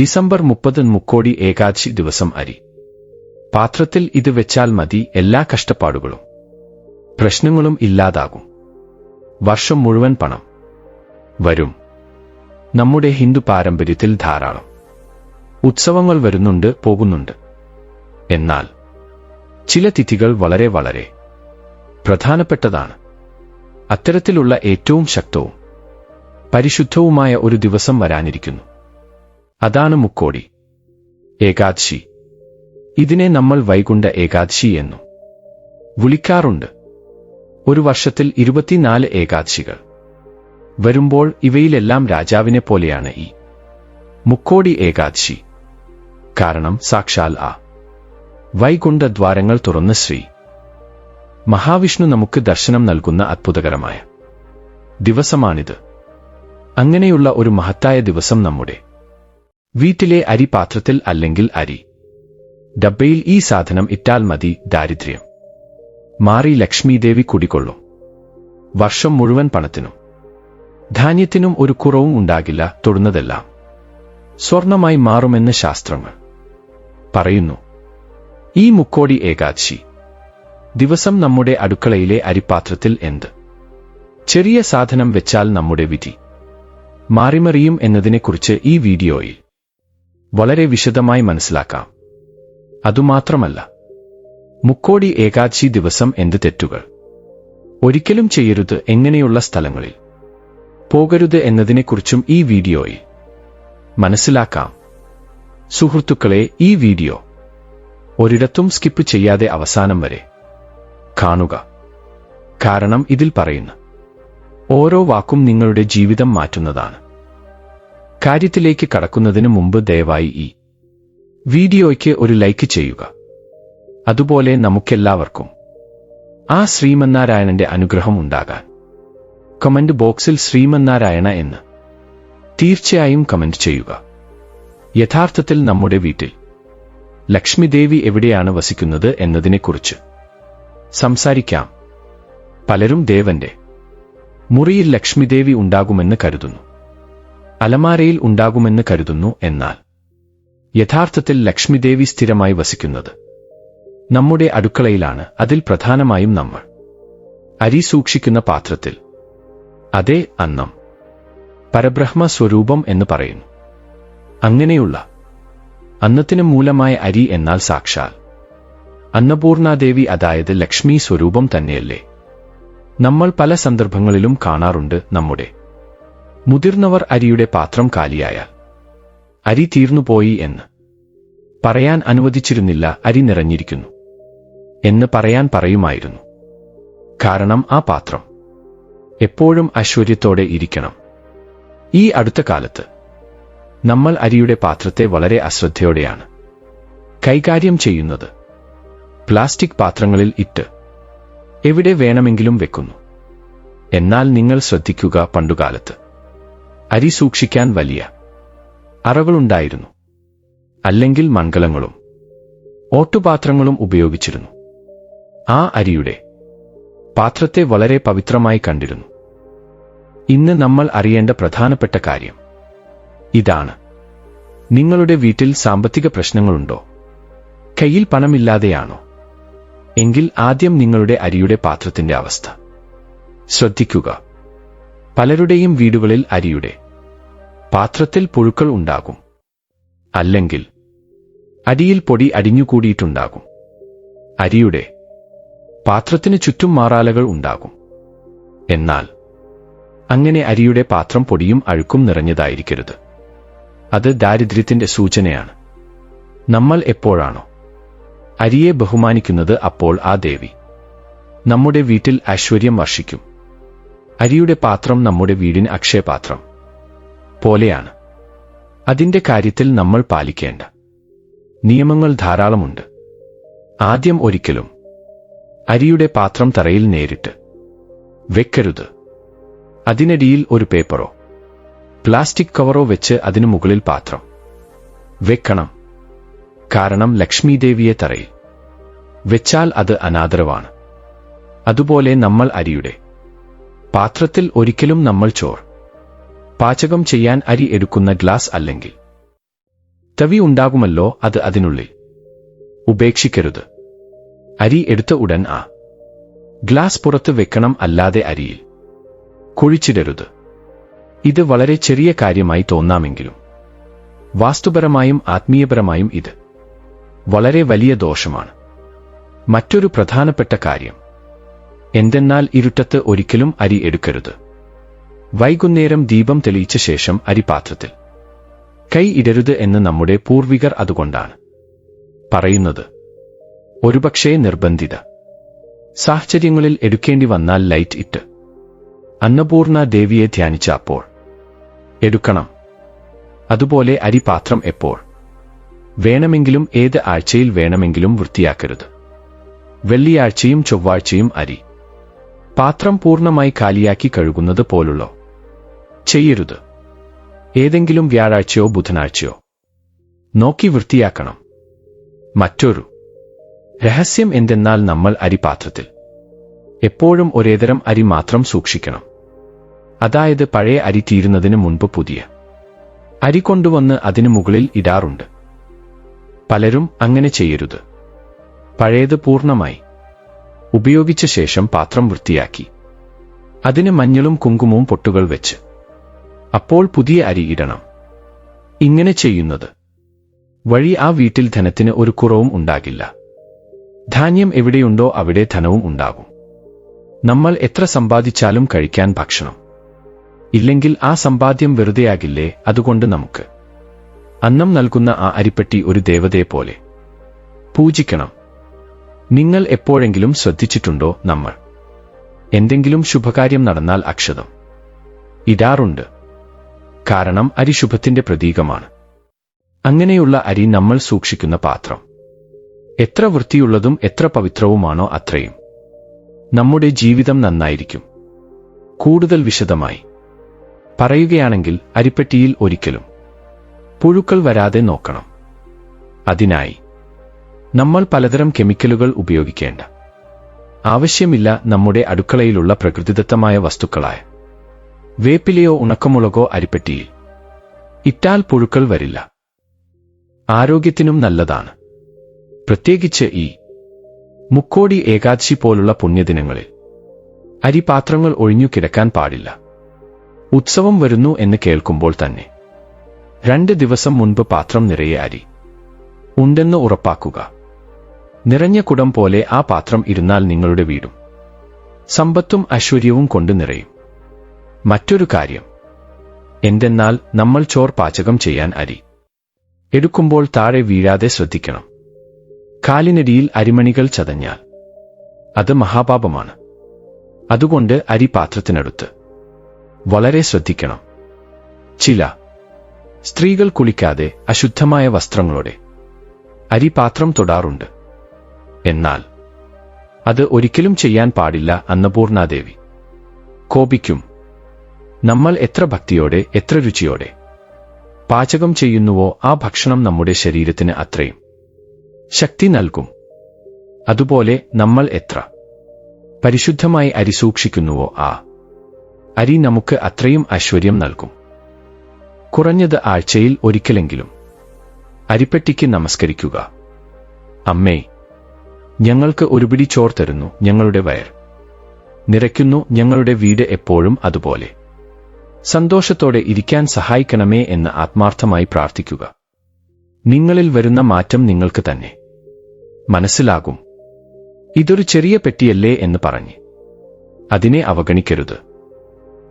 December മുപ്പത് മുക്കോടി ഏകാദശി ദിവസം അരി. പാത്രത്തിൽ ഇത് വെച്ചാൽ മതി എല്ലാ കഷ്ടപ്പാടുകളും. പ്രശ്നങ്ങളും ഇല്ലാതാകും. വർഷം മുഴുവൻ പണം. വരും. നമ്മുടെ ഹിന്ദു പാരമ്പര്യത്തിൽ ധാരാളം. ഉത്സവങ്ങൾ വരുന്നുണ്ട് പോകുന്നുണ്ട്. എന്നാൽ ചില തിഥികൾ വളരെ വളരെ പ്രധാനപ്പെട്ടതാണ്. അത്തരത്തിലുള്ള ഏറ്റവും ശക്തവും പരിശുദ്ധവുമായ ഒരു ദിവസം വരാനിരിക്കുന്നു. അതാണ് മുക്കോടി. ഏകാദശി. ഇതിനെ നമ്മൾ വൈകുണ്ഠ ഏകാദശി എന്നും വിളിക്കാറുണ്ട്. ഒരു വർഷത്തിൽ ഇരുപത്തിനാല് ഏകാദശികൾ. വരുമ്പോൾ ഇവയിലെല്ലാം രാജാവിനെ പോലെയാണ് ഈ മുക്കോടി ഏകാദശി. കാരണം സാക്ഷാൽ ആ വൈകുണ്ഠ ദ്വാരങ്ങൾ തുറന്ന് ശ്രീ മഹാവിഷ്ണു നമുക്ക് ദർശനം നൽകുന്ന അത്ഭുതകരമായ ദിവസമാണിത്. അങ്ങനെയുള്ള ഒരു മഹത്തായ ദിവസം നമ്മുടെ വീട്ടിലെ അരി പാത്രത്തിൽ അല്ലെങ്കിൽ അരി. ഡബ്ബയിൽ ഈ സാധനം ഇട്ടാൽ മതി ദാരിദ്ര്യം. മാറി ലക്ഷ്മീദേവി കുടികൊള്ളും. വർഷം മുഴുവൻ പണത്തിനും. ധാന്യത്തിനും ഒരു കുറവും ഉണ്ടാകില്ല തൊടുന്നതെല്ലാം. സ്വർണമായി മാറുമെന്ന് ശാസ്ത്രങ്ങൾ. പറയുന്നു ഈ മുക്കോടി ഏകാദശി. ദിവസം നമ്മുടെ അടുക്കളയിലെ അരിപ്പാത്രത്തിൽ എന്ത്? ചെറിയ സാധനം വെച്ചാൽ നമ്മുടെ വിധി. മാറിമറിയും എന്നതിനെക്കുറിച്ച് ഈ വീഡിയോയിൽ വളരെ വിശദമായി മനസ്സിലാക്കാം. അതുമാത്രമല്ല മുക്കോടി ഏകാദശി ദിവസം എന്ത് തെറ്റുകൾ? ഒരിക്കലും ചെയ്യരുത് എങ്ങനെയുള്ള സ്ഥലങ്ങളിൽ. പോകരുത് എന്നതിനെക്കുറിച്ചും ഈ വീഡിയോയിൽ മനസ്സിലാക്കാം. സുഹൃത്തുക്കളെ ഈ വീഡിയോ ഒരിടത്തും സ്കിപ്പ് ചെയ്യാതെ അവസാനം വരെ കാണുക. കാരണം ഇതിൽ പറയുന്ന ഓരോ വാക്കും നിങ്ങളുടെ ജീവിതം മാറ്റുന്നതാണ്. കാര്യത്തിലേക്ക് കടക്കുന്നതിന് മുമ്പ് ദയവായി ഈ വീഡിയോയ്ക്ക് ഒരു ലൈക്ക് ചെയ്യുക. അതുപോലെ നമുക്കെല്ലാവർക്കും ആ ശ്രീമന്നാരായണന്റെ അനുഗ്രഹം ഉണ്ടാകാൻ. കമന്റ് ബോക്സിൽ ശ്രീമന്നാരായണ എന്ന് തീർച്ചയായും കമന്റ് ചെയ്യുക. യഥാർത്ഥത്തിൽ നമ്മുടെ വീട്ടിൽ ലക്ഷ്മിദേവി എവിടെയാണ് വസിക്കുന്നത് എന്നതിനെക്കുറിച്ച് സംസാരിക്കാം. പലരും ദേവന്റെ മുറിയിൽ ലക്ഷ്മിദേവി ഉണ്ടാകുമെന്ന് കരുതുന്നു. അലമാരയിൽ ഉണ്ടാകുമെന്ന് കരുതുന്നു എന്നാൽ യഥാർത്ഥത്തിൽ ലക്ഷ്മിദേവി സ്ഥിരമായി വസിക്കുന്നത് നമ്മുടെ അടുക്കളയിലാണ്. അതിൽ പ്രധാനമായും നമ്മൾ അരി സൂക്ഷിക്കുന്ന പാത്രത്തിൽ അതേ അന്നം പരബ്രഹ്മ സ്വരൂപം എന്ന് പറയുന്നു. അങ്ങനെയുള്ള അന്നത്തിന് മൂലമായ അരി എന്നാൽ സാക്ഷാൽ അന്നപൂർണാദേവി അതായത് ലക്ഷ്മി സ്വരൂപം തന്നെയല്ലേ. നമ്മൾ പല സന്ദർഭങ്ങളിലും കാണാറുണ്ട് നമ്മുടെ മുതിർന്നവർ അരിയുടെ പാത്രം കാലിയായ. അരി തീർന്നുപോയി എന്ന്. പറയാൻ അനുവദിച്ചിരുന്നില്ല അരി നിറഞ്ഞിരിക്കുന്നു. എന്ന് പറയാൻ പറയുമായിരുന്നു. കാരണം ആ പാത്രം. എപ്പോഴും ഐശ്വര്യത്തോടെ ഇരിക്കണം. ഈ അടുത്ത കാലത്ത്. നമ്മൾ അരിയുടെ പാത്രത്തെ വളരെ അശ്രദ്ധയോടെയാണ്. കൈകാര്യം ചെയ്യുന്നത്. പ്ലാസ്റ്റിക് പാത്രങ്ങളിൽ ഇട്ട്. എവിടെ വേണമെങ്കിലും വെക്കുന്നു. എന്നാൽ നിങ്ങൾ ശ്രദ്ധിക്കുക പണ്ടുകാലത്ത്. അരി സൂക്ഷിക്കാൻ വലിയ അറകളുണ്ടായിരുന്നു അല്ലെങ്കിൽ മൺകലങ്ങളും ഓട്ടുപാത്രങ്ങളും ഉപയോഗിച്ചിരുന്നു. ആ അരിയുടെ പാത്രത്തെ വളരെ പവിത്രമായി കണ്ടിരുന്നു. ഇന്ന് നമ്മൾ അറിയേണ്ട പ്രധാനപ്പെട്ട കാര്യം ഇതാണ്. നിങ്ങളുടെ വീട്ടിൽ സാമ്പത്തിക പ്രശ്നങ്ങളുണ്ടോ? കയ്യിൽ പണമില്ലാതെയാണോ? എങ്കിൽ ആദ്യം നിങ്ങളുടെ അരിയുടെ പാത്രത്തിന്റെ അവസ്ഥ. ശ്രദ്ധിക്കുക. പലരുടെയും വീടുകളിൽ അരിയുടെ പാത്രത്തിൽ പുഴുക്കൾ ഉണ്ടാകും. അല്ലെങ്കിൽ അരിയിൽ പൊടി അടിഞ്ഞുകൂടിയിട്ടുണ്ടാകും. അരിയുടെ പാത്രത്തിന് ചുറ്റും മാറാലകൾ ഉണ്ടാകും. എന്നാൽ അങ്ങനെ അരിയുടെ പാത്രം പൊടിയും അഴുക്കും നിറഞ്ഞതായിരിക്കരുത്. അത് ദാരിദ്ര്യത്തിന്റെ സൂചനയാണ്. നമ്മൾ എപ്പോഴാണോ അരിയെ ബഹുമാനിക്കുന്നത് അപ്പോൾ ആ ദേവി നമ്മുടെ വീട്ടിൽ ഐശ്വര്യം വർഷിക്കും. അരിയുടെ പാത്രം നമ്മുടെ വീടിന് അക്ഷയപാത്രം. പോലെയാണ്. അതിന്റെ കാര്യത്തിൽ നമ്മൾ പാലിക്കേണ്ട നിയമങ്ങൾ ധാരാളമുണ്ട്. ആദ്യം ഒരിക്കലും അരിയുടെ പാത്രം തറയിൽ നേരിട്ട് വെക്കരുത്. അതിനടിയിൽ ഒരു പേപ്പറോ പ്ലാസ്റ്റിക് കവറോ വെച്ച് അതിനു മുകളിൽ പാത്രം വെക്കണം. കാരണം ലക്ഷ്മീദേവിയെ തറയിൽ വെച്ചാൽ അത് അനാദരവാണ്. അതുപോലെ നമ്മൾ അരിയുടെ പാത്രത്തിൽ ഒരിക്കലും നമ്മൾ ചോർ പാചകം ചെയ്യാൻ അരി എടുക്കുന്ന ഗ്ലാസ് അല്ലെങ്കിൽ തവി ഉണ്ടാകുമല്ലോ അത് അതിനുള്ളിൽ. ഉപേക്ഷിക്കരുത്. അരി എടുത്ത ഉടൻ ആ ഗ്ലാസ് പുറത്ത് വെക്കണം അല്ലാതെ അരിയിൽ കുഴിച്ചിടരുത്. ഇത് വളരെ ചെറിയ കാര്യമായി തോന്നാമെങ്കിലും വാസ്തുപരമായും ആത്മീയപരമായും ഇത് വളരെ വലിയ ദോഷമാണ്. മറ്റൊരു പ്രധാനപ്പെട്ട കാര്യം എന്തെന്നാൽ ഇരുട്ടത്ത് ഒരിക്കലും അരി എടുക്കരുത്. വൈകുന്നേരം ദീപം തെളിയിച്ച ശേഷം അരിപാത്രത്തിൽ. കൈ ഇടരുത് എന്ന് നമ്മുടെ പൂർവികർ അതുകൊണ്ടാണ്. പറയുന്നത് ഒരുപക്ഷേ നിർബന്ധിത. സാഹചര്യങ്ങളിൽ എടുക്കേണ്ടി വന്നാൽ ലൈറ്റ് ഇട്ട്. അന്നപൂർണ ദേവിയെ ധ്യാനിച്ച അപ്പോൾ. എടുക്കണം. അതുപോലെ അരിപാത്രം എപ്പോൾ. വേണമെങ്കിലും ഏത് ആഴ്ചയിൽ വേണമെങ്കിലും വൃത്തിയാക്കരുത്. വെള്ളിയാഴ്ചയും ചൊവ്വാഴ്ചയും അരി. പാത്രം പൂർണമായി കാലിയാക്കി കഴുകുന്നത് പോലുള്ള? ചെയ്യരുത്. ഏതെങ്കിലും വ്യാഴാഴ്ചയോ ബുധനാഴ്ചയോ. നോക്കി വൃത്തിയാക്കണം. മറ്റൊരു രഹസ്യം എന്തെന്നാൽ നമ്മൾ അരിപാത്രത്തിൽ. എപ്പോഴും ഒരേതരം അരി മാത്രം സൂക്ഷിക്കണം. അതായത് പഴയ അരി തീരുന്നതിന് മുൻപ് പുതിയ. അരി കൊണ്ടുവന്ന് അതിനു മുകളിൽ ഇടാറുണ്ട്. പലരും അങ്ങനെ ചെയ്യരുത്. പഴയത് പൂർണമായി. ഉപയോഗിച്ച ശേഷം പാത്രം വൃത്തിയാക്കി. അതിന് മഞ്ഞളും കുങ്കുമവും പൊട്ടുകൾ വെച്ച്. അപ്പോൾ പുതിയ അരി ഇടണം. ഇങ്ങനെ ചെയ്യുന്നത്. വഴി ആ വീട്ടിൽ ധനത്തിന് ഒരു കുറവും ഉണ്ടാകില്ല. ധാന്യം എവിടെയുണ്ടോ അവിടെ ധനവും ഉണ്ടാകും. നമ്മൾ എത്ര സമ്പാദിച്ചാലും കഴിക്കാൻ ഭക്ഷണം. ഇല്ലെങ്കിൽ ആ സമ്പാദ്യം വെറുതെയാകില്ലേ അതുകൊണ്ട് നമുക്ക്. അന്നം നൽകുന്ന ആ അരിപ്പെട്ടി ഒരു ദേവതയെ പോലെ. പൂജിക്കണം. നിങ്ങൾ എപ്പോഴെങ്കിലും ശ്രദ്ധിച്ചിട്ടുണ്ടോ നമ്മൾ? എന്തെങ്കിലും ശുഭകാര്യം നടന്നാൽ അക്ഷതം. ഇടാറുണ്ട്. കാരണം അരി ശുഭത്തിന്റെ പ്രതീകമാണ്. അങ്ങനെയുള്ള അരി നമ്മൾ സൂക്ഷിക്കുന്ന പാത്രം. എത്ര വൃത്തിയുള്ളതും എത്ര പവിത്രവുമാണോ അത്രയും. നമ്മുടെ ജീവിതം നന്നായിരിക്കും. കൂടുതൽ വിശദമായി. പറയുകയാണെങ്കിൽ അരിപ്പെട്ടിയിൽ ഒരിക്കലും പുഴുക്കൾ വരാതെ നോക്കണം. അതിനായി നമ്മൾ പലതരം കെമിക്കലുകൾ ഉപയോഗിക്കേണ്ട. ആവശ്യമില്ല നമ്മുടെ അടുക്കളയിലുള്ള പ്രകൃതിദത്തമായ വസ്തുക്കളായ വേപ്പിലയോ ഉണക്കമുളകോ അരിപ്പെട്ടിയിൽ. ഇറ്റാൽ പുഴുക്കൾ വരില്ല. ആരോഗ്യത്തിനും നല്ലതാണ്. പ്രത്യേകിച്ച് ഈ മുക്കോടി ഏകാദശി പോലുള്ള പുണ്യദിനങ്ങളിൽ അരിപാത്രങ്ങൾ ഒഴിഞ്ഞു കിടക്കാൻ പാടില്ല. ഉത്സവം വരുന്നു എന്ന് കേൾക്കുമ്പോൾ തന്നെ രണ്ട് ദിവസം മുൻപ് പാത്രം നിറയെ അരി ഉണ്ടെന്ന് ഉറപ്പാക്കുക. നിറഞ്ഞ കുടം പോലെ ആ പാത്രം ഇരുന്നാൽ നിങ്ങളുടെ വീടും. സമ്പത്തും ഐശ്വര്യവും കൊണ്ട് നിറയും. മറ്റൊരു കാര്യം. എന്തെന്നാൽ നമ്മൾ ചോർ പാചകം ചെയ്യാൻ അരി. എടുക്കുമ്പോൾ താഴെ വീഴാതെ ശ്രദ്ധിക്കണം. കാലിനടിയിൽ അരിമണികൾ ചതഞ്ഞാൽ. അത് മഹാപാപമാണ്. അതുകൊണ്ട് അരി പാത്രത്തിനടുത്ത്. വളരെ ശ്രദ്ധിക്കണം. ചില. സ്ത്രീകൾ കുളിക്കാതെ അശുദ്ധമായ വസ്ത്രങ്ങളോടെ. അരി പാത്രം തൊടാറുണ്ട്. എന്നാൽ. അത് ഒരിക്കലും ചെയ്യാൻ പാടില്ല അന്നപൂർണാദേവി. കോപിക്കും. നമ്മൾ എത്ര ഭക്തിയോടെ എത്ര രുചിയോടെ പാചകം ചെയ്യുന്നുവോ ആ ഭക്ഷണം നമ്മുടെ ശരീരത്തിന് അത്രയും ശക്തി നൽകും. അതുപോലെ നമ്മൾ എത്ര പരിശുദ്ധമായി അരി സൂക്ഷിക്കുന്നുവോ ആ അരി നമുക്ക് അത്രയും ഐശ്വര്യം നൽകും. കുറഞ്ഞത് ആഴ്ചയിൽ ഒരിക്കലെങ്കിലും അരിപ്പെട്ടിക്ക് നമസ്കരിക്കുക. അമ്മേ ഞങ്ങൾക്ക് ഒരുപിടി ചോർ തരുന്നു ഞങ്ങളുടെ വയർ. നിറയ്ക്കുന്നു ഞങ്ങളുടെ വീട് എപ്പോഴും അതുപോലെ. സന്തോഷത്തോടെ ഇരിക്കാൻ സഹായിക്കണമേ എന്ന് ആത്മാർത്ഥമായി പ്രാർത്ഥിക്കുക. നിങ്ങളിൽ വരുന്ന മാറ്റം നിങ്ങൾക്ക് തന്നെ. മനസ്സിലാകും. ഇതൊരു ചെറിയ പെട്ടിയല്ലേ എന്ന് പറഞ്ഞ്. അതിനെ അവഗണിക്കരുത്.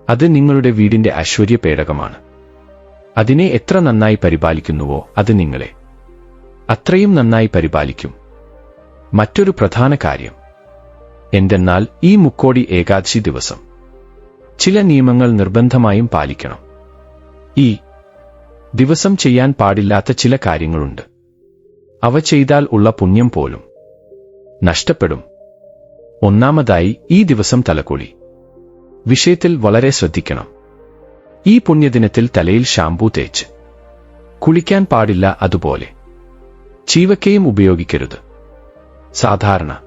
അത് നിങ്ങളുടെ വീടിന്റെ ഐശ്വര്യ പേടകമാണ്. അതിനെ എത്ര നന്നായി പരിപാലിക്കുന്നുവോ അത് നിങ്ങളെ അത്രയും നന്നായി പരിപാലിക്കും. മറ്റൊരു പ്രധാന കാര്യം. എന്തെന്നാൽ ഈ മുക്കോടി ഏകാദശി ദിവസം. ചില നിയമങ്ങൾ നിർബന്ധമായും പാലിക്കണം. ഈ ദിവസം ചെയ്യാൻ പാടില്ലാത്ത ചില കാര്യങ്ങളുണ്ട്. അവ ചെയ്താൽ ഉള്ള പുണ്യം പോലും. നഷ്ടപ്പെടും. ഒന്നാമതായി ഈ ദിവസം തലകുളി. വിഷയത്തിൽ വളരെ ശ്രദ്ധിക്കണം. ഈ പുണ്യദിനത്തിൽ തലയിൽ ഷാംപൂ തേച്ച്. കുളിക്കാൻ പാടില്ല അതുപോലെ. ചീവക്കയും ഉപയോഗിക്കരുത്. സാധാരണ.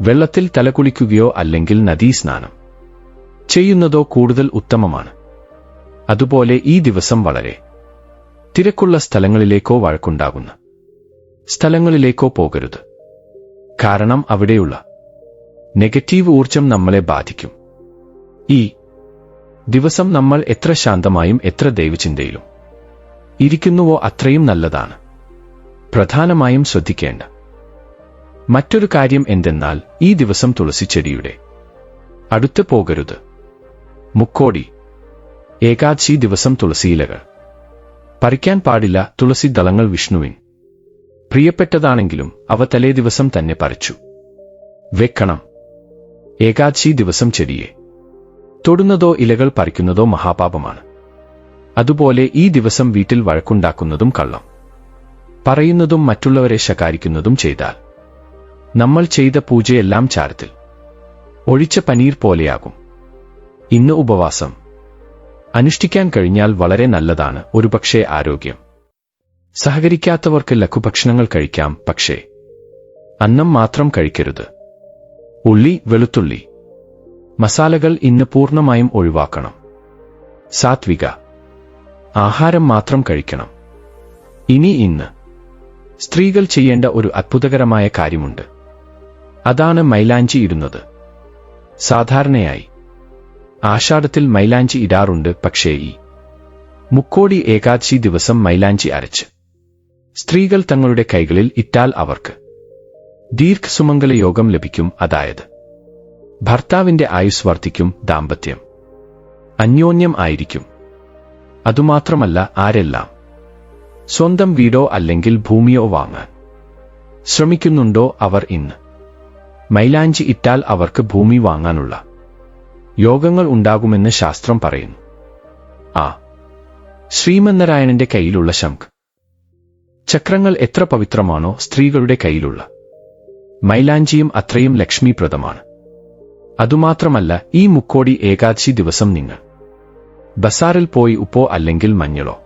വെള്ളത്തിൽ തലകുളിക്കുകയോ അല്ലെങ്കിൽ നദീസ്നാനം. ചെയ്യുന്നതോ കൂടുതൽ ഉത്തമമാണ്. അതുപോലെ ഈ ദിവസം വളരെ തിരക്കുള്ള സ്ഥലങ്ങളിലേക്കോ വഴക്കുണ്ടാകുന്ന. സ്ഥലങ്ങളിലേക്കോ പോകരുത്. കാരണം അവിടെയുള്ള നെഗറ്റീവ് ഊർജം നമ്മളെ ബാധിക്കും. ഈ ദിവസം നമ്മൾ എത്ര ശാന്തമായും എത്ര ദൈവചിന്തയിലും ഇരിക്കുന്നുവോ അത്രയും നല്ലതാണ്. പ്രധാനമായും ശ്രദ്ധിക്കേണ്ട. മറ്റൊരു കാര്യം എന്തെന്നാൽ ഈ ദിവസം തുളസിച്ചെടിയുടെ അടുത്ത് പോകരുത്. മുക്കോടി. ഏകാദശി ദിവസം തുളസിയിലകൾ പറിക്കാൻ പാടില്ല തുളസി ദളങ്ങൾ വിഷ്ണുവിൻ. പ്രിയപ്പെട്ടതാണെങ്കിലും അവ തലേ ദിവസം തന്നെ പറിച്ചു. വെക്കണം. ഏകാദശി ദിവസം ചെടിയെ. തൊടുന്നതോ ഇലകൾ പറിക്കുന്നതോ മഹാപാപമാണ്. അതുപോലെ ഈ ദിവസം വീട്ടിൽ വഴക്കുണ്ടാക്കുന്നതും കള്ളം. പറയുന്നതും മറ്റുള്ളവരെ ശകാരിക്കുന്നതും ചെയ്താൽ. നമ്മൾ ചെയ്ത പൂജയെല്ലാം ചാരത്തിൽ. ഒഴിച്ച പനീർ പോലെയാകും. ഇന്ന് ഉപവാസം. അനുഷ്ഠിക്കാൻ കഴിഞ്ഞാൽ വളരെ നല്ലതാണ് ഒരുപക്ഷേ ആരോഗ്യം. സഹകരിക്കാത്തവർക്ക് ലഘുഭക്ഷണങ്ങൾ കഴിക്കാം പക്ഷേ അന്നം മാത്രം കഴിക്കരുത്. ഉള്ളി വെളുത്തുള്ളി. മസാലകൾ ഇന്ന് പൂർണമായും ഒഴിവാക്കണം. സാത്വിക. ആഹാരം മാത്രം കഴിക്കണം. ഇനി ഇന്ന്. സ്ത്രീകൾ ചെയ്യേണ്ട ഒരു അത്ഭുതകരമായ കാര്യമുണ്ട്. അതാണ് മൈലാഞ്ചി ഇടുന്നത്. സാധാരണയായി ആഷാഢത്തിൽ മൈലാഞ്ചി ഇടാറുണ്ട് പക്ഷേ ഈ മുക്കോടി ഏകാദശി ദിവസം മൈലാഞ്ചി അരച്ച്. സ്ത്രീകൾ തങ്ങളുടെ കൈകളിൽ ഇട്ടാൽ അവർക്ക് ദീർഘസുമംഗല യോഗം ലഭിക്കും അതായത് ഭർത്താവിന്റെ ആയുസ് വർദ്ധിക്കും ദാമ്പത്യം അന്യോന്യം ആയിരിക്കും. അതുമാത്രമല്ല ആരെല്ലാം സ്വന്തം വീടോ അല്ലെങ്കിൽ ഭൂമിയോ വാങ്ങാൻ ശ്രമിക്കുന്നുണ്ടോ അവർ ഇന്ന്? മൈലാഞ്ചി ഇട്ടാൽ അവർക്ക് ഭൂമി വാങ്ങാനുള്ള യോഗങ്ങൾ ഉണ്ടാകുമെന്ന് ശാസ്ത്രം പറയുന്നു. ആ ശ്രീമന്നരായണന്റെ കയ്യിലുള്ള ശംഖ്. ചക്രങ്ങൾ എത്ര പവിത്രമാണോ സ്ത്രീകളുടെ കയ്യിലുള്ള. മൈലാഞ്ചിയും അത്രയും ലക്ഷ്മിപ്രദമാണ്. അതുമാത്രമല്ല ഈ മുക്കോടി ഏകാദശി ദിവസം നിങ്ങൾ. ബസാറിൽ പോയി ഉപ്പോ അല്ലെങ്കിൽ മഞ്ഞളോ?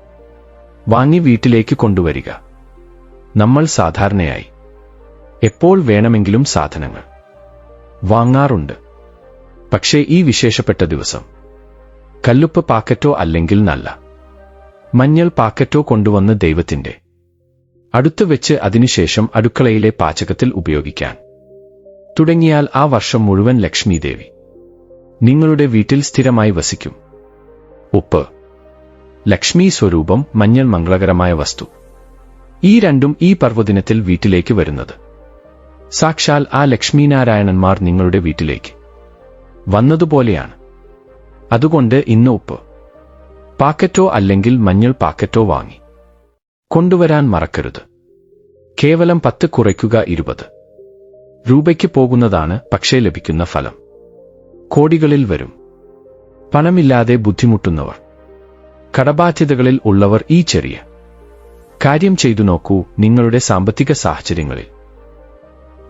വാങ്ങി വീട്ടിലേക്ക് കൊണ്ടുവരിക. നമ്മൾ സാധാരണയായി. എപ്പോൾ വേണമെങ്കിലും സാധനങ്ങൾ. വാങ്ങാറുണ്ട്. പക്ഷേ ഈ വിശേഷപ്പെട്ട ദിവസം. കല്ലുപ്പ് പാക്കറ്റോ അല്ലെങ്കിൽ നല്ല. മഞ്ഞൾ പാക്കറ്റോ കൊണ്ടുവന്ന് ദൈവത്തിന്റെ. അടുത്ത് വെച്ച് അതിനുശേഷം അടുക്കളയിലെ പാചകത്തിൽ ഉപയോഗിക്കാൻ. തുടങ്ങിയാൽ ആ വർഷം മുഴുവൻ ലക്ഷ്മി ദേവി നിങ്ങളുടെ വീട്ടിൽ സ്ഥിരമായി വസിക്കും. ഉപ്പ്. ലക്ഷ്മി സ്വരൂപം മഞ്ഞൾ മംഗളകരമായ വസ്തു. ഈ രണ്ടും ഈ പർവദിനത്തിൽ വീട്ടിലേക്ക് വരുന്നത്. സാക്ഷാൽ ആ ലക്ഷ്മീനാരായണന്മാർ നിങ്ങളുടെ വീട്ടിലേക്ക്. വന്നതുപോലെയാണ്. അതുകൊണ്ട് ഇന്ന് ഉപ്പ്. പാക്കറ്റോ അല്ലെങ്കിൽ മഞ്ഞൾ പാക്കറ്റോ വാങ്ങി. കൊണ്ടുവരാൻ മറക്കരുത്. കേവലം പത്ത് കുറയ്ക്കുക ഇരുപത്. രൂപയ്ക്ക് പോകുന്നതാണ് പക്ഷേ ലഭിക്കുന്ന ഫലം. കോടികളിൽ വരും. പണമില്ലാതെ ബുദ്ധിമുട്ടുന്നവർ. കടബാധ്യതകളിൽ ഉള്ളവർ ഈ ചെറിയ. കാര്യം ചെയ്തു നോക്കൂ നിങ്ങളുടെ സാമ്പത്തിക സാഹചര്യങ്ങളിൽ.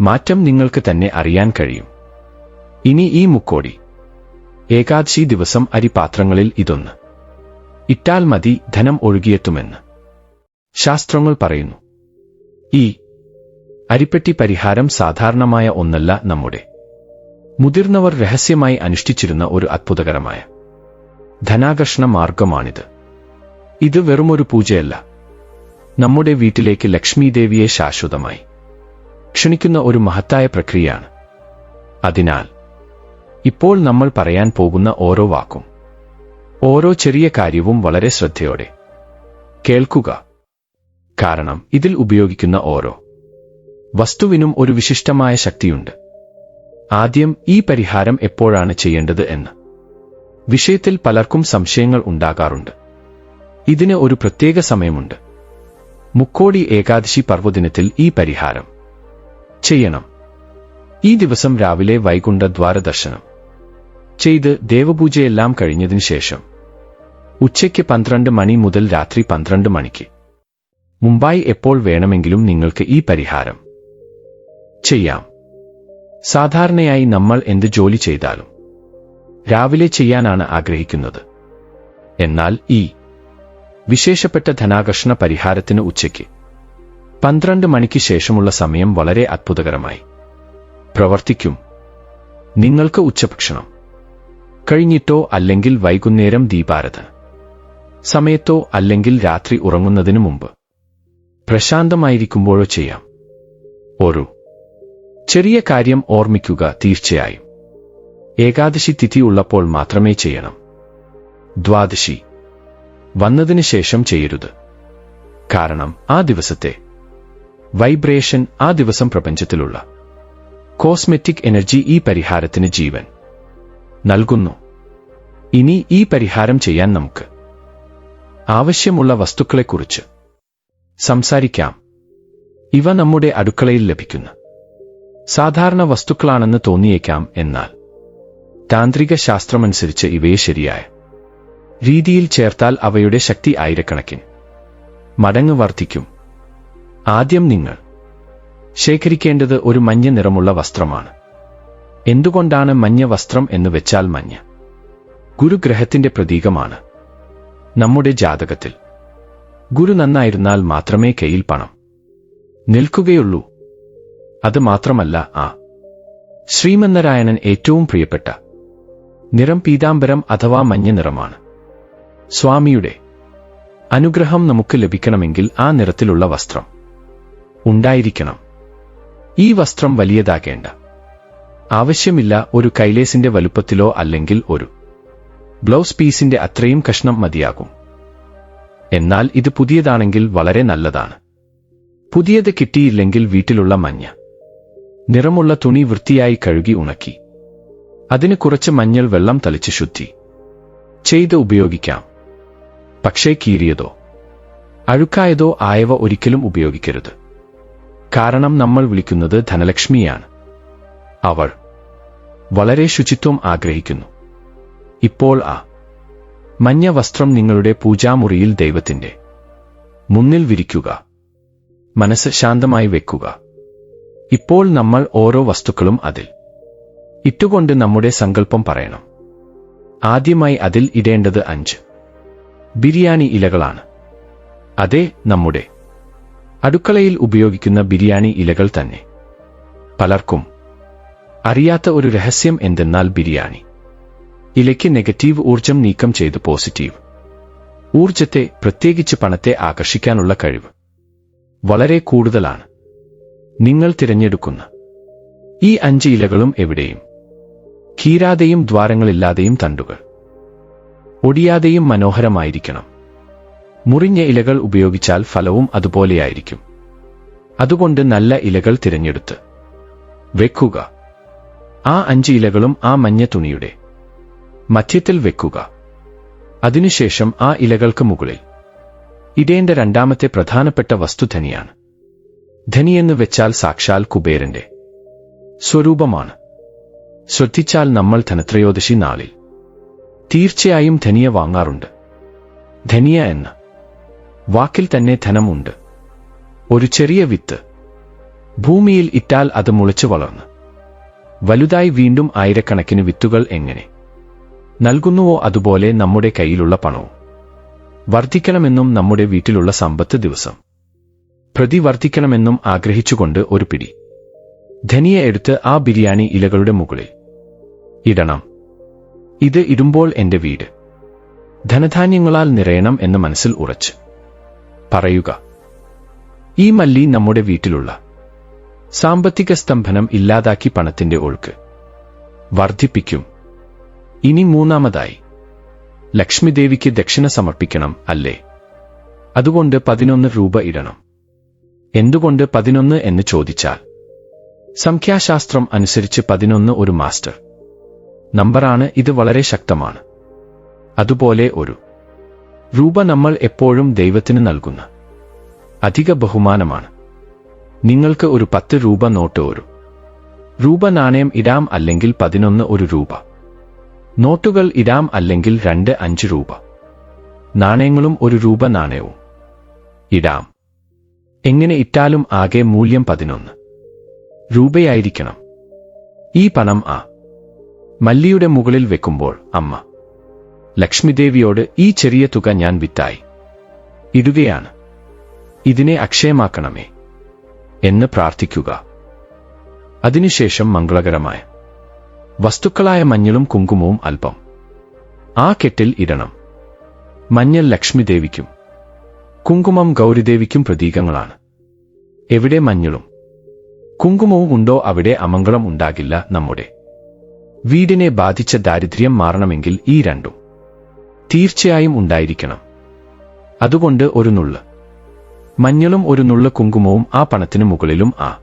മാറ്റം നിങ്ങൾക്ക് തന്നെ അറിയാൻ കഴിയും. ഇനി ഈ മുക്കോടി. ഏകാദശി ദിവസം അരിപാത്രങ്ങളിൽ ഇതൊന്ന്. ഇട്ടാൽ മതി ധനം ഒഴുകിയെത്തുമെന്ന്. ശാസ്ത്രങ്ങൾ പറയുന്നു. ഈ അരിപ്പെട്ടി പരിഹാരം സാധാരണമായ ഒന്നല്ല നമ്മുടെ. മുതിർന്നവർ രഹസ്യമായി അനുഷ്ഠിച്ചിരുന്ന ഒരു അത്ഭുതകരമായ ധനാകർഷണ മാർഗമാണിത്. ഇത് വെറുമൊരു പൂജയല്ല. നമ്മുടെ വീട്ടിലേക്ക് ലക്ഷ്മി ദേവിയെ ശാശ്വതമായി ക്ഷണിക്കുന്ന ഒരു മഹത്തായ പ്രക്രിയയാണ്. അതിനാൽ ഇപ്പോൾ നമ്മൾ പറയാൻ പോകുന്ന ഓരോ വാക്കും. ഓരോ ചെറിയ കാര്യവും വളരെ ശ്രദ്ധയോടെ. കേൾക്കുക. കാരണം ഇതിൽ ഉപയോഗിക്കുന്ന ഓരോ വസ്തുവിനും ഒരു വിശിഷ്ടമായ ശക്തിയുണ്ട്. ആദ്യം ഈ പരിഹാരം എപ്പോഴാണ് ചെയ്യേണ്ടത് എന്ന്. വിഷയത്തിൽ പലർക്കും സംശയങ്ങൾ ഉണ്ടാകാറുണ്ട്. ഇതിന് ഒരു പ്രത്യേക സമയമുണ്ട്. മുക്കോടി ഏകാദശി പർവദിനത്തിൽ ഈ പരിഹാരം. ചെയ്യണം. ഈ ദിവസം രാവിലെ വൈകുണ്ഠ ദ്വാരദർശനം ചെയ്ത് ദേവപൂജയെല്ലാം കഴിഞ്ഞതിനു ശേഷം ഉച്ചയ്ക്ക് പന്ത്രണ്ട് മണി മുതൽ രാത്രി പന്ത്രണ്ട് മണിക്ക്. മുംബൈ എപ്പോൾ വേണമെങ്കിലും നിങ്ങൾക്ക് ഈ പരിഹാരം ചെയ്യാം. സാധാരണയായി നമ്മൾ എന്ത് ജോലി ചെയ്താലും രാവിലെ ചെയ്യാനാണ് ആഗ്രഹിക്കുന്നത്. എന്നാൽ ഈ വിശേഷപ്പെട്ട ധനാകർഷണ പരിഹാരത്തിന് ഉച്ചയ്ക്ക് പന്ത്രണ്ട് മണിക്ക് ശേഷമുള്ള സമയം വളരെ അത്ഭുതകരമായി. പ്രവർത്തിക്കും. നിങ്ങൾക്ക് ഉച്ചഭക്ഷണം. കഴിഞ്ഞിട്ടോ അല്ലെങ്കിൽ വൈകുന്നേരം ദീപാരധന സമയത്തോ അല്ലെങ്കിൽ രാത്രി ഉറങ്ങുന്നതിനു മുമ്പ്. പ്രശാന്തമായിരിക്കുമ്പോഴോ ചെയ്യാം. ഒരു. ചെറിയ കാര്യം ഓർമ്മിക്കുക തീർച്ചയായും. ഏകാദശി തിഥി ഉള്ളപ്പോൾ മാത്രമേ ചെയ്യണം. ദ്വാദശി. വന്നതിന് ശേഷം ചെയ്യരുത്. കാരണം ആ ദിവസത്തെ. വൈബ്രേഷൻ ആ ദിവസം പ്രപഞ്ചത്തിലുള്ള. കോസ്മെറ്റിക് എനർജി ഈ പരിഹാരത്തിന് ജീവൻ. നൽകുന്നു. ഇനി ഈ പരിഹാരം ചെയ്യാൻ നമുക്ക് ആവശ്യമുള്ള വസ്തുക്കളെക്കുറിച്ച് സംസാരിക്കാം. ഇവ നമ്മുടെ അടുക്കളയിൽ ലഭിക്കുന്ന. സാധാരണ വസ്തുക്കളാണെന്ന് തോന്നിയേക്കാം എന്നാൽ താന്ത്രിക ശാസ്ത്രമനുസരിച്ച് ഇവയെ ശരിയായ രീതിയിൽ ചേർത്താൽ അവയുടെ ശക്തി ആയിരക്കണക്കിന്. മടങ്ങ് വർദ്ധിക്കും. ആദ്യം നിങ്ങൾ ശേഖരിക്കേണ്ടത് ഒരു മഞ്ഞ നിറമുള്ള വസ്ത്രമാണ്. എന്തുകൊണ്ടാണ് മഞ്ഞ വസ്ത്രം എന്ന് വെച്ചാൽ മഞ്ഞ? ഗുരുഗ്രഹത്തിന്റെ പ്രതീകമാണ് നമ്മുടെ ജാതകത്തിൽ. ഗുരു നന്നായിരുന്നാൽ മാത്രമേ കയ്യിൽ പണം നിൽക്കുകയുള്ളൂ. അത് മാത്രമല്ല ആ ശ്രീമന്നരായണൻ ഏറ്റവും പ്രിയപ്പെട്ട നിറം പീതാംബരം അഥവാ മഞ്ഞ നിറമാണ്. സ്വാമിയുടെ അനുഗ്രഹം നമുക്ക് ലഭിക്കണമെങ്കിൽ ആ നിറത്തിലുള്ള വസ്ത്രം ഉണ്ടായിരിക്കണം. ഈ വസ്ത്രം വലിയതാകേണ്ട. ആവശ്യമില്ല ഒരു കൈലേസിന്റെ വലുപ്പത്തിലോ അല്ലെങ്കിൽ ഒരു ബ്ലൗസ് പീസിന്റെ അത്രയും കഷ്ണം മതിയാകും. എന്നാൽ ഇത് പുതിയതാണെങ്കിൽ വളരെ നല്ലതാണ്. പുതിയത് കിട്ടിയില്ലെങ്കിൽ വീട്ടിലുള്ള മഞ്ഞ. നിറമുള്ള തുണി വൃത്തിയായി കഴുകി ഉണക്കി. അതിന് കുറച്ച് മഞ്ഞൾ വെള്ളം തളിച്ച് ശുദ്ധി. ചെയ്ത് ഉപയോഗിക്കാം. പക്ഷേ കീറിയതോ? അഴുക്കായതോ ആയവ ഒരിക്കലും ഉപയോഗിക്കരുത്. കാരണം നമ്മൾ വിളിക്കുന്നത് ധനലക്ഷ്മിയാണ്. അവൾ വളരെ ശുചിത്വം ആഗ്രഹിക്കുന്നു. ഇപ്പോൾ ആ. മഞ്ഞ വസ്ത്രം നിങ്ങളുടെ പൂജാമുറിയിൽ ദൈവത്തിന്റെ മുന്നിൽ വിരിക്കുക. മനസ്സ് ശാന്തമായി വെക്കുക. ഇപ്പോൾ നമ്മൾ ഓരോ വസ്തുക്കളും അതിൽ ഇട്ടുകൊണ്ട് നമ്മുടെ സങ്കല്പം പറയണം. ആദ്യമായി അതിൽ ഇടേണ്ടത് അഞ്ച് ബിരിയാണി ഇലകളാണ്. അതെ നമ്മുടെ അടുക്കളയിൽ ഉപയോഗിക്കുന്ന ബിരിയാണി ഇലകൾ തന്നെ. പലർക്കും അറിയാത്ത ഒരു രഹസ്യം എന്തെന്നാൽ ബിരിയാണി. ഇലയ്ക്ക് നെഗറ്റീവ് ഊർജം നീക്കം ചെയ്ത് പോസിറ്റീവ്. ഊർജത്തെ പ്രത്യേകിച്ച് പണത്തെ ആകർഷിക്കാനുള്ള കഴിവ് വളരെ കൂടുതലാണ്. നിങ്ങൾ തിരഞ്ഞെടുക്കുന്ന ഈ അഞ്ച് ഇലകളും എവിടെയും? കീരാതെയും ദ്വാരങ്ങളില്ലാതെയും തണ്ടുകൾ. ഒടിയാതെയും മനോഹരമായിരിക്കണം. മുറിഞ്ഞ ഇലകൾ ഉപയോഗിച്ചാൽ ഫലവും അതുപോലെയായിരിക്കും. അതുകൊണ്ട് നല്ല ഇലകൾ തിരഞ്ഞെടുത്ത് വെക്കുക. ആ അഞ്ച് ഇലകളും ആ മഞ്ഞ തുണിയുടെ മധ്യത്തിൽ വെക്കുക. അതിനുശേഷം ആ ഇലകൾക്ക് മുകളിൽ. ഇടേണ്ട രണ്ടാമത്തെ പ്രധാനപ്പെട്ട വസ്തു ധനിയാണ്. ധനിയെന്ന് വെച്ചാൽ സാക്ഷാൽ കുബേരന്റെ സ്വരൂപമാണ്. ശ്രദ്ധിച്ചാൽ നമ്മൾ ധനത്രയോദശി നാളിൽ തീർച്ചയായും ധനിയ വാങ്ങാറുണ്ട്. ധനിയ എന്ന വാക്കിൽ തന്നെ ധനമുണ്ട്. ഒരു ചെറിയ വിത്ത് ഭൂമിയിൽ ഇട്ടാൽ അത് മുളച്ചു വളർന്ന്. വലുതായി വീണ്ടും ആയിരക്കണക്കിന് വിത്തുകൾ എങ്ങനെ? നൽകുന്നുവോ അതുപോലെ നമ്മുടെ കയ്യിലുള്ള പണവും. വർദ്ധിക്കണമെന്നും നമ്മുടെ വീട്ടിലുള്ള സമ്പത്ത് ദിവസം. പ്രതി വർദ്ധിക്കണമെന്നും ആഗ്രഹിച്ചുകൊണ്ട് ഒരു പിടി. ധനിയെ എടുത്ത് ആ ബിരിയാണി ഇലകളുടെ മുകളിൽ. ഇടണം. ഇത് ഇടുമ്പോൾ എന്റെ വീട്. ധനധാന്യങ്ങളാൽ നിറയണം എന്ന് മനസ്സിൽ ഉറച്ച്. പറയുക. ഈ മല്ലി നമ്മുടെ വീട്ടിലുള്ള. സാമ്പത്തിക സ്തംഭനം ഇല്ലാതാക്കി പണത്തിന്റെ ഒഴുക്ക്. വർദ്ധിപ്പിക്കും. ഇനി മൂന്നാമതായി. ലക്ഷ്മിദേവിക്ക് ദക്ഷിണ സമർപ്പിക്കണം അല്ലേ? അതുകൊണ്ട് പതിനൊന്ന് രൂപ ഇടണം. എന്തുകൊണ്ട് പതിനൊന്ന് എന്ന് ചോദിച്ചാൽ സംഖ്യാശാസ്ത്രം അനുസരിച്ച് പതിനൊന്ന് ഒരു മാസ്റ്റർ. നമ്പറാണ് ഇത് വളരെ ശക്തമാണ്. അതുപോലെ ഒരു രൂപ നമ്മൾ എപ്പോഴും ദൈവത്തിന് നൽകുന്ന അധിക ബഹുമാനമാണ്. നിങ്ങൾക്ക് ഒരു പത്ത് രൂപ നോട്ട് ഒരു രൂപ നാണയം ഇടാം അല്ലെങ്കിൽ പതിനൊന്ന് ഒരു രൂപ. നോട്ടുകൾ ഇരാം അല്ലെങ്കിൽ രണ്ട് അഞ്ച് രൂപ. നാണയങ്ങളും ഒരു രൂപ നാണയവും. ഇടാം എങ്ങനെ ഇട്ടാലും ആകെ മൂല്യം പതിനൊന്ന്. രൂപയായിരിക്കണം. ഈ പണം ആ. മല്ലിയുടെ മുകളിൽ വെക്കുമ്പോൾ അമ്മ. ലക്ഷ്മിദേവിയോട് ഈ ചെറിയ തുക ഞാൻ വിത്തായി ഇടുകയാണ്. ഇതിനെ അക്ഷയമാക്കണമേ. എന്ന് പ്രാർത്ഥിക്കുക. അതിനുശേഷം മംഗളകരമായ വസ്തുക്കളായ മഞ്ഞളും കുങ്കുമവും അല്പം. ആ കെട്ടിൽ ഇടണം. മഞ്ഞൾ ലക്ഷ്മി ദേവിക്കും കുങ്കുമം ഗൗരിദേവിക്കും പ്രതീകങ്ങളാണ്. എവിടെ മഞ്ഞളും? കുങ്കുമവും ഉണ്ടോ അവിടെ അമംഗളം ഉണ്ടാകില്ല നമ്മുടെ. വീടിനെ ബാധിച്ച ദാരിദ്ര്യം മാറണമെങ്കിൽ ഈ രണ്ടും തീർച്ചയായും ഉണ്ടായിരിക്കണം. അതുകൊണ്ട് ഒരു നുള്ള്. മഞ്ഞളും ഒരു നുള്ള് കുങ്കുമവും ആ പണത്തിനു മുകളിലും ആ.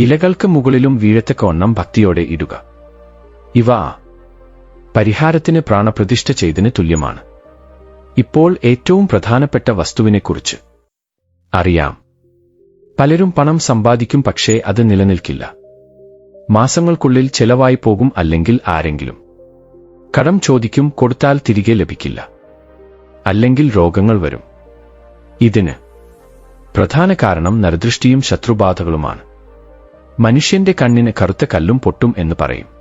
ഇലകൾക്ക് മുകളിലും വീഴത്തക്കവണ്ണം ഭക്തിയോടെ ഇടുക. ഇവ പരിഹാരത്തിന് പ്രാണപ്രതിഷ്ഠ ചെയ്തതിന് തുല്യമാണ്. ഇപ്പോൾ ഏറ്റവും പ്രധാനപ്പെട്ട വസ്തുവിനെക്കുറിച്ച് അറിയാം. പലരും പണം സമ്പാദിക്കും പക്ഷേ അത് നിലനിൽക്കില്ല. മാസങ്ങൾക്കുള്ളിൽ ചെലവായി പോകും അല്ലെങ്കിൽ ആരെങ്കിലും. കടം ചോദിക്കും കൊടുത്താൽ തിരികെ ലഭിക്കില്ല. അല്ലെങ്കിൽ രോഗങ്ങൾ വരും. ഇതിന് പ്രധാന കാരണം നരദൃഷ്ടിയും ശത്രുബാധകളുമാണ്. മനുഷ്യന്റെ കണ്ണിന് കറുത്ത കല്ലും പൊട്ടും എന്ന് പറയും.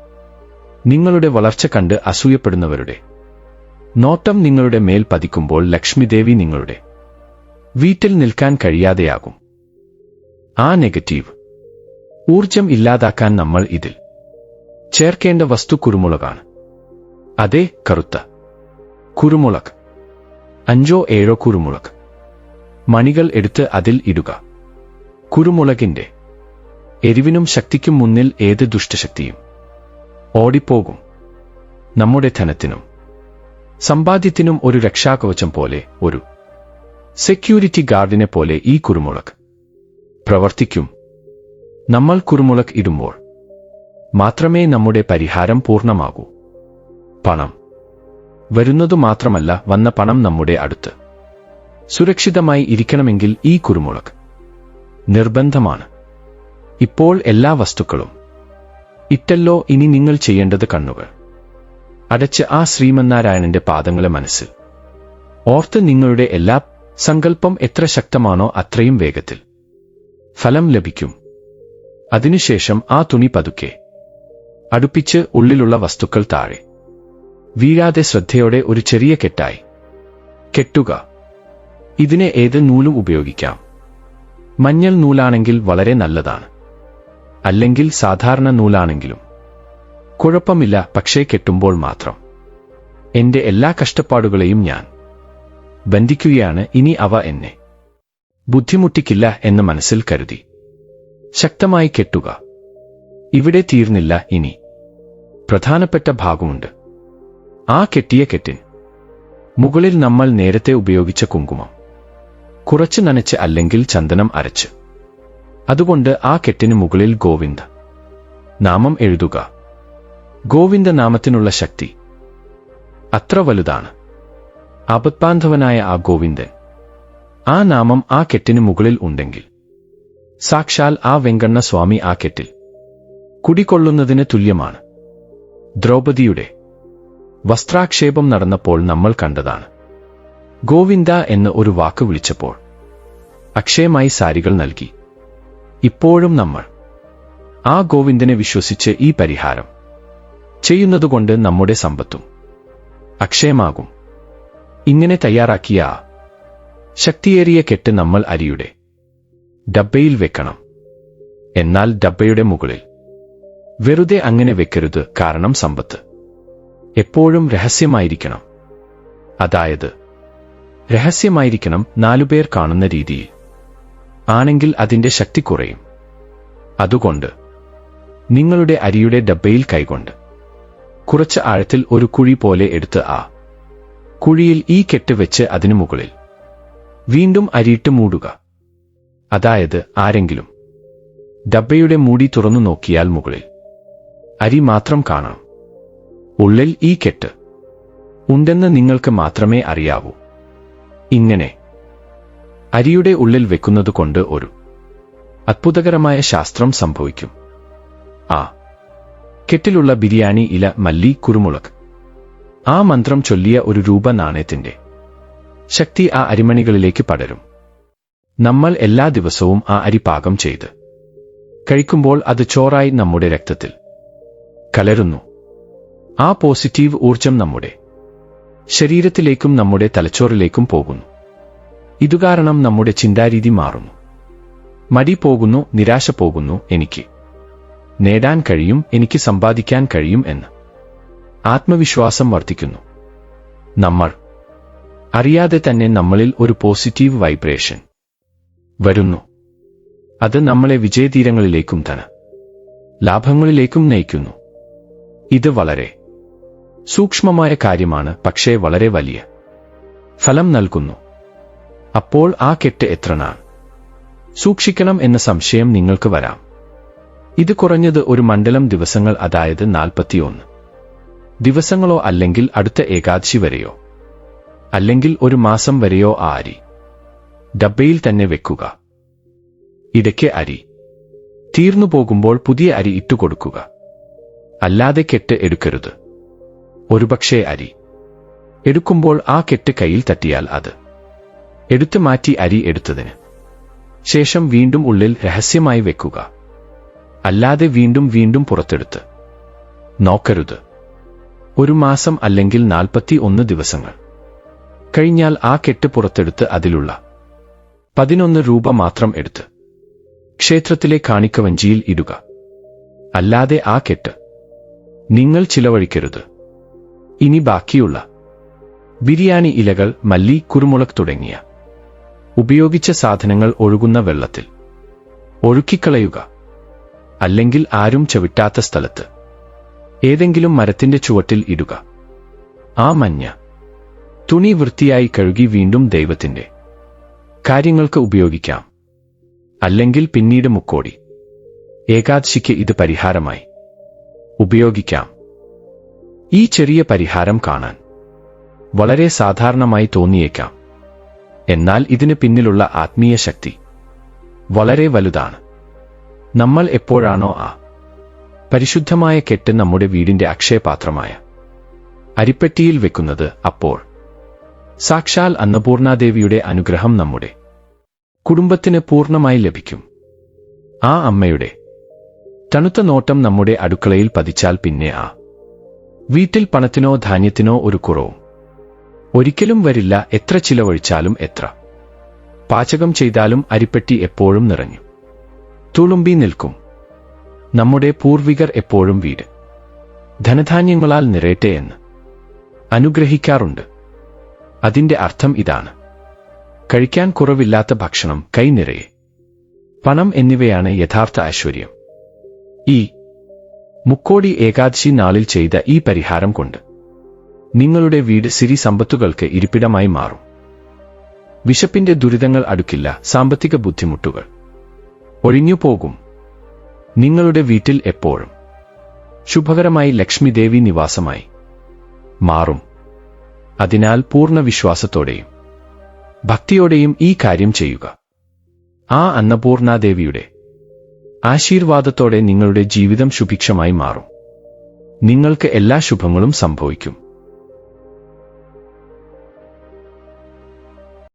നിങ്ങളുടെ വളർച്ച കണ്ട് അസൂയപ്പെടുന്നവരുടെ. നോട്ടം നിങ്ങളുടെ മേൽ പതിക്കുമ്പോൾ ലക്ഷ്മിദേവി നിങ്ങളുടെ. വീട്ടിൽ നിൽക്കാൻ കഴിയാതെയാകും. ആ നെഗറ്റീവ്. ഊർജം ഇല്ലാതാക്കാൻ നമ്മൾ ഇതിൽ. ചേർക്കേണ്ട വസ്തു കുരുമുളകാണ്. അതെ കറുത്ത. കുരുമുളക്. അഞ്ചോ ഏഴോ കുരുമുളക്. മണികൾ എടുത്ത് അതിൽ ഇടുക. കുരുമുളകിന്റെ. എരിവിനും ശക്തിക്കും മുന്നിൽ ഏത് ദുഷ്ടശക്തിയും. ഓടിപ്പോകും നമ്മുടെ ധനത്തിനും സമ്പാദ്യത്തിനും ഒരു രക്ഷാകവചം പോലെ ഒരു സെക്യൂരിറ്റി ഗാർഡിനെ പോലെ ഈ കുരുമുളക്. പ്രവർത്തിക്കും. നമ്മൾ കുരുമുളക് ഇടുമ്പോൾ മാത്രമേ നമ്മുടെ പരിഹാരം പൂർണമാകൂ. പണം. വരുന്നതു മാത്രമല്ല വന്ന പണം നമ്മുടെ അടുത്ത്. സുരക്ഷിതമായി ഇരിക്കണമെങ്കിൽ ഈ കുരുമുളക് നിർബന്ധമാണ്. ഇപ്പോൾ എല്ലാ വസ്തുക്കളും ഇറ്റല്ലോ ഇനി നിങ്ങൾ ചെയ്യേണ്ടത് കണ്ണുകൾ. അടച്ച് ആ ശ്രീമന്നാരായണന്റെ പാദങ്ങളെ മനസ്സിൽ. ഓർത്ത് നിങ്ങളുടെ എല്ലാ സങ്കല്പം എത്ര ശക്തമാണോ അത്രയും വേഗത്തിൽ. ഫലം ലഭിക്കും. അതിനുശേഷം ആ തുണി പതുക്കെ. അടുപ്പിച്ച് ഉള്ളിലുള്ള വസ്തുക്കൾ താഴെ. വീഴാതെ ശ്രദ്ധയോടെ ഒരു ചെറിയ കെട്ടായി. കെട്ടുക. ഇതിനെ ഏത് നൂലും ഉപയോഗിക്കാം? മഞ്ഞൾ നൂലാണെങ്കിൽ വളരെ നല്ലതാണ്. അല്ലെങ്കിൽ സാധാരണ നൂലാണെങ്കിലും. കുഴപ്പമില്ല പക്ഷേ കെട്ടുമ്പോൾ മാത്രം. എന്റെ എല്ലാ കഷ്ടപ്പാടുകളെയും ഞാൻ ബന്ധിക്കുകയാണ് ഇനി അവ എന്നെ ബുദ്ധിമുട്ടിക്കില്ല എന്ന് മനസ്സിൽ കരുതി. ശക്തമായി കെട്ടുക. ഇവിടെ തീർന്നില്ല ഇനി പ്രധാനപ്പെട്ട ഭാഗമുണ്ട്. ആ കെട്ടിയ കെട്ടിൻ. മുകളിൽ നമ്മൾ നേരത്തെ ഉപയോഗിച്ച കുങ്കുമം. കുറച്ച് നനച്ച് അല്ലെങ്കിൽ ചന്ദനം അരച്ച്. അതുകൊണ്ട് ആ കെട്ടിന് മുകളിൽ ഗോവിന്ദ. നാമം എഴുതുക. ഗോവിന്ദ നാമത്തിനുള്ള ശക്തി. അത്ര വലുതാണ്. ആപത്ബാന്ധവനായ ആ ഗോവിന്ദൻ ആ നാമം ആ കെട്ടിന് മുകളിൽ ഉണ്ടെങ്കിൽ. സാക്ഷാൽ ആ വെങ്കണ്ണ സ്വാമി ആ കെട്ടിൽ. കുടികൊള്ളുന്നതിന് തുല്യമാണ്. ദ്രൗപദിയുടെ. വസ്ത്രാക്ഷേപം നടന്നപ്പോൾ നമ്മൾ കണ്ടതാണ്. ഗോവിന്ദ എന്ന് ഒരു വാക്ക് വിളിച്ചപ്പോൾ. അക്ഷയമായി സാരികൾ നൽകി. ഇപ്പോഴും നമ്മൾ ആ ഗോവിന്ദനെ വിശ്വസിച്ച് ഈ പരിഹാരം ചെയ്യുന്നതുകൊണ്ട് നമ്മുടെ സമ്പത്തും അക്ഷയമാകും. ഇങ്ങനെ തയ്യാറാക്കിയ ശക്തിയേറിയ കെട്ട് നമ്മൾ അരിയുടെ ഡബ്ബയിൽ വെക്കണം. എന്നാൽ ഡബ്ബയുടെ മുകളിൽ വെറുതെ അങ്ങനെ വെക്കരുത് കാരണം സമ്പത്ത് എപ്പോഴും രഹസ്യമായിരിക്കണം. അതായത് രഹസ്യമായിരിക്കണം നാലുപേർ കാണുന്ന രീതിയിൽ. ആണെങ്കിൽ അതിന്റെ ശക്തി കുറയും. അതുകൊണ്ട് നിങ്ങളുടെ അരിയുടെ ഡബ്ബയിൽ കൈകൊണ്ട് കുറച്ച് ആഴത്തിൽ ഒരു കുഴി പോലെ എടുത്ത് ആ കുഴിയിൽ ഈ കെട്ട് വെച്ച് അതിനു മുകളിൽ വീണ്ടും അരിയിട്ട് മൂടുക. അതായത് ആരെങ്കിലും ഡബ്ബയുടെ മൂടി തുറന്നു നോക്കിയാൽ മുകളിൽ അരി മാത്രം കാണാം ഉള്ളിൽ ഈ കെട്ട് ഉണ്ടെന്ന് നിങ്ങൾക്ക് മാത്രമേ അറിയാവൂ. ഇങ്ങനെ അരിയുടെ ഉള്ളിൽ വെക്കുന്നതുകൊണ്ട് ഒരു അത്ഭുതകരമായ ശാസ്ത്രം സംഭവിക്കും. ആ കെട്ടിലുള്ള ബിരിയാണി ഇല മല്ലി കുരുമുളക്. ആ മന്ത്രം ചൊല്ലിയ ഒരു രൂപ നാണയത്തിന്റെ ശക്തി ആ അരിമണികളിലേക്ക് പടരും. നമ്മൾ എല്ലാ ദിവസവും ആ അരി പാകം ചെയ്ത് കഴിക്കുമ്പോൾ അത് ചോറായി നമ്മുടെ രക്തത്തിൽ കലരുന്നു. ആ പോസിറ്റീവ് ഊർജം നമ്മുടെ ശരീരത്തിലേക്കും നമ്മുടെ തലച്ചോറിലേക്കും പോകുന്നു. ഇതുകാരണം നമ്മുടെ ചിന്താരീതി മാറുന്നു. മടി പോകുന്നു നിരാശ പോകുന്നു എനിക്ക്. നേടാൻ കഴിയും എനിക്ക് സമ്പാദിക്കാൻ കഴിയും എന്ന്. ആത്മവിശ്വാസം വർദ്ധിക്കുന്നു. നമ്മൾ. അറിയാതെ തന്നെ നമ്മളിൽ ഒരു പോസിറ്റീവ് വൈബ്രേഷൻ വരുന്നു. അത് നമ്മളെ വിജയതീരങ്ങളിലേക്കും ധന ലാഭങ്ങളിലേക്കും നയിക്കുന്നു. ഇത് വളരെ സൂക്ഷ്മമായ കാര്യമാണ് പക്ഷേ വളരെ വലിയ. ഫലം നൽകുന്നു. അപ്പോൾ ആ കെട്ട് എത്രനാ സൂക്ഷിക്കണം എന്ന സംശയം നിങ്ങൾക്ക് വരാം. ഇത് കുറഞ്ഞത് ഒരു മണ്ഡലം ദിവസങ്ങൾ അതായത് നാൽപ്പത്തിയൊന്ന്. ദിവസങ്ങളോ അല്ലെങ്കിൽ അടുത്ത ഏകാദശി വരെയോ? അല്ലെങ്കിൽ ഒരു മാസം വരെയോ ആ അരി? ഡബ്ബയിൽ തന്നെ വെക്കുക. ഇടയ്ക്ക് അരി. തീർന്നു പോകുമ്പോൾ പുതിയ അരി ഇട്ടുകൊടുക്കുക അല്ലാതെ കെട്ട് എടുക്കരുത്. ഒരുപക്ഷേ അരി. എടുക്കുമ്പോൾ ആ കെട്ട് കയ്യിൽ തട്ടിയാൽ അത് എടുത്തു മാറ്റി അരി എടുത്തതിന്. ശേഷം വീണ്ടും ഉള്ളിൽ രഹസ്യമായി വെക്കുക. അല്ലാതെ വീണ്ടും വീണ്ടും പുറത്തെടുത്ത്. നോക്കരുത്. ഒരു മാസം അല്ലെങ്കിൽ നാൽപ്പത്തി ഒന്ന് ദിവസങ്ങൾ. കഴിഞ്ഞാൽ ആ കെട്ട് പുറത്തെടുത്ത് അതിലുള്ള പതിനൊന്ന് രൂപ മാത്രം എടുത്ത് ക്ഷേത്രത്തിലെ കാണിക്കവഞ്ചിയിൽ ഇടുക. അല്ലാതെ ആ കെട്ട് നിങ്ങൾ ചിലവഴിക്കരുത്. ഇനി ബാക്കിയുള്ള ബിരിയാണി ഇലകൾ മല്ലി കുരുമുളക് തുടങ്ങിയ ഉപയോഗിച്ച സാധനങ്ങൾ ഒഴുകുന്ന വെള്ളത്തിൽ. ഒഴുക്കിക്കളയുക. അല്ലെങ്കിൽ ആരും ചവിട്ടാത്ത സ്ഥലത്ത്. ഏതെങ്കിലും മരത്തിന്റെ ചുവട്ടിൽ ഇടുക. ആ മഞ്ഞ. തുണി വൃത്തിയായി കഴുകി വീണ്ടും ദൈവത്തിന്റെ. കാര്യങ്ങൾക്ക് ഉപയോഗിക്കാം. അല്ലെങ്കിൽ പിന്നീട് മുക്കോടി. ഏകാദശിക്ക് ഇത് പരിഹാരമായി. ഉപയോഗിക്കാം. ഈ ചെറിയ പരിഹാരം കാണാൻ. വളരെ സാധാരണമായി തോന്നിയേക്കാം. എന്നാൽ ഇതിന് പിന്നിലുള്ള ആത്മീയ ശക്തി വളരെ വലുതാണ്. നമ്മൾ എപ്പോഴാണോ ആ പരിശുദ്ധമായ കെട്ട് നമ്മുടെ വീടിന്റെ അക്ഷയപാത്രമായ അരിപ്പെട്ടിയിൽ വെക്കുന്നത് അപ്പോൾ സാക്ഷാൽ അന്നപൂർണാദേവിയുടെ അനുഗ്രഹം നമ്മുടെ കുടുംബത്തിന് പൂർണമായി ലഭിക്കും. ആ അമ്മയുടെ തണുത്ത നോട്ടം നമ്മുടെ അടുക്കളയിൽ പതിച്ചാൽ പിന്നെ ആ വീട്ടിൽ പണത്തിനോ ധാന്യത്തിനോ ഒരു കുറവും ഒരിക്കലും വരില്ല എത്ര ചിലവഴിച്ചാലും എത്ര. പാചകം ചെയ്താലും അരിപ്പെട്ടി എപ്പോഴും നിറഞ്ഞു. തുളുമ്പി നിൽക്കും. നമ്മുടെ പൂർവികർ എപ്പോഴും വീട്. ധനധാന്യങ്ങളാൽ നിറയട്ടെ എന്ന് അനുഗ്രഹിക്കാറുണ്ട്. അതിന്റെ അർത്ഥം ഇതാണ്. കഴിക്കാൻ കുറവില്ലാത്ത ഭക്ഷണം കൈനിറയെ പണം എന്നിവയാണ് യഥാർത്ഥ ഐശ്വര്യം. ഈ മുക്കോടി ഏകാദശി നാളിൽ ചെയ്ത ഈ പരിഹാരം കൊണ്ട് നിങ്ങളുടെ വീട് സിരി സമ്പത്തുകൾക്ക് ഇരിപ്പിടമായി മാറും. വിശപ്പിന്റെ ദുരിതങ്ങൾ അടുക്കില്ല സാമ്പത്തിക ബുദ്ധിമുട്ടുകൾ. ഒഴിഞ്ഞു പോകും നിങ്ങളുടെ വീട്ടിൽ എപ്പോഴും ശുഭകരമായി ലക്ഷ്മി ദേവി നിവാസമായി മാറും. അതിനാൽ പൂർണ വിശ്വാസത്തോടെയും ഭക്തിയോടെയും ഈ കാര്യം ചെയ്യുക. ആ അന്നപൂർണാദേവിയുടെ ആശീർവാദത്തോടെ നിങ്ങളുടെ ജീവിതം ശുഭിക്ഷമായി മാറും. നിങ്ങൾക്ക് എല്ലാ ശുഭങ്ങളും സംഭവിക്കും.